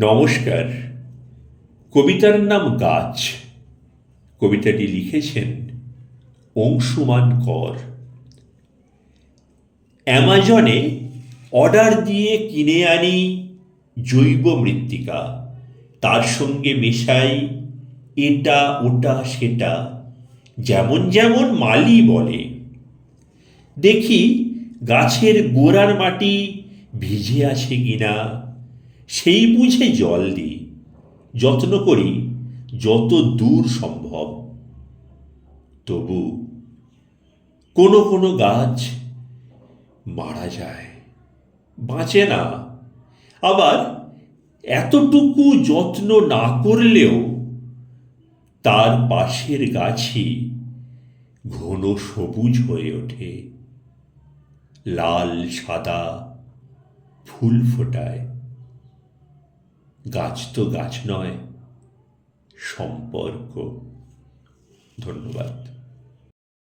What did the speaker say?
নমস্কার। কবিতার নাম গাছ। কবিতাটি লিখেছেন অংশুমান কর। অ্যামাজনে অর্ডার দিয়ে কিনে আনি জৈব মৃত্তিকা। তার সঙ্গে মেশাই এটা, ওটা, সেটা, যেমন যেমন মালি বলে। দেখি গাছের গোড়ার মাটি ভিজে আছে কিনা। সেই বুঝে জল দিই, যত্ন করি, যত দূর সম্ভব। তবু কোনো কোনো গাছ মারা যায়, বাঁচে না। আবার এতটুকু যত্ন না করলেও তার পাশের গাছই ঘন সবুজ হয়ে ওঠে, লাল সাদা ফুল ফোটায়। গাছ তো গাছ নয় সম্পর্ক। ধন্যবাদ।